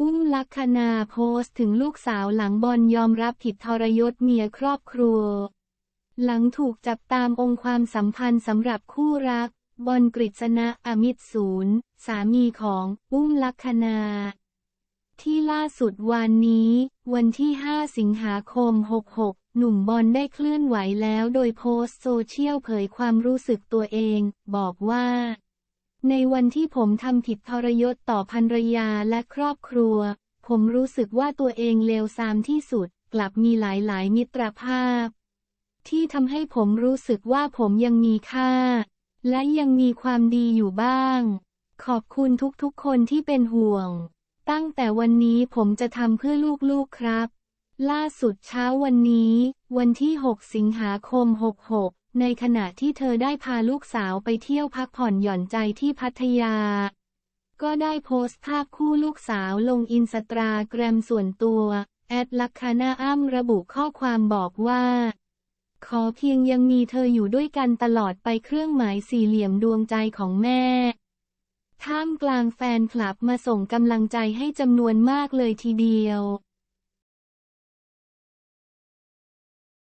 อุ้มลักษณาโพสต์ถึงลูกสาวหลังบอลยอมรับผิดทรยศเมียครอบครัว หลังถูกจับตามองค์ความสัมพันธ์สำหรับคู่รัก บอลกฤษณะอมิตรศูนย์ สามีของอุ้มลักษณาที่ล่าสุดวันนี้ วันที่ 5 สิงหาคม 66 หนุ่มบอลได้เคลื่อนไหวแล้วโดยโพสต์โซเชียลเผยความรู้สึกตัวเอง บอกว่า ในวันที่ผมทำผิดทรยศต่อภรรยาและครอบครัว ผมรู้สึกว่าตัวเองเลวทรามที่สุด กลับมีหลายๆ มิตรภาพ ที่ทำให้ผมรู้สึกว่าผมยังมีค่า และยังมีความดีอยู่บ้าง ขอบคุณทุกๆ คนที่เป็นห่วง ตั้งแต่วันนี้ผมจะทำเพื่อลูกๆครับ ล่าสุดเช้าวันนี้ วันที่ 6 สิงหาคม 66 ในขณะที่เธอได้พาลูกสาวไปเที่ยวพักผ่อนหย่อนใจที่พัทยา ก็ได้โพสต์ภาพคู่ลูกสาวลงอินสตาแกรมส่วนตัวแอดลักคานาอ้ำระบุข้อความบอกว่า ขอเพียงยังมีเธออยู่ด้วยกันตลอดไปเครื่องหมายสี่เหลี่ยมดวงใจของแม่ ท่ามกลางแฟนคลับมาส่งกำลังใจให้จำนวนมากเลยทีเดียว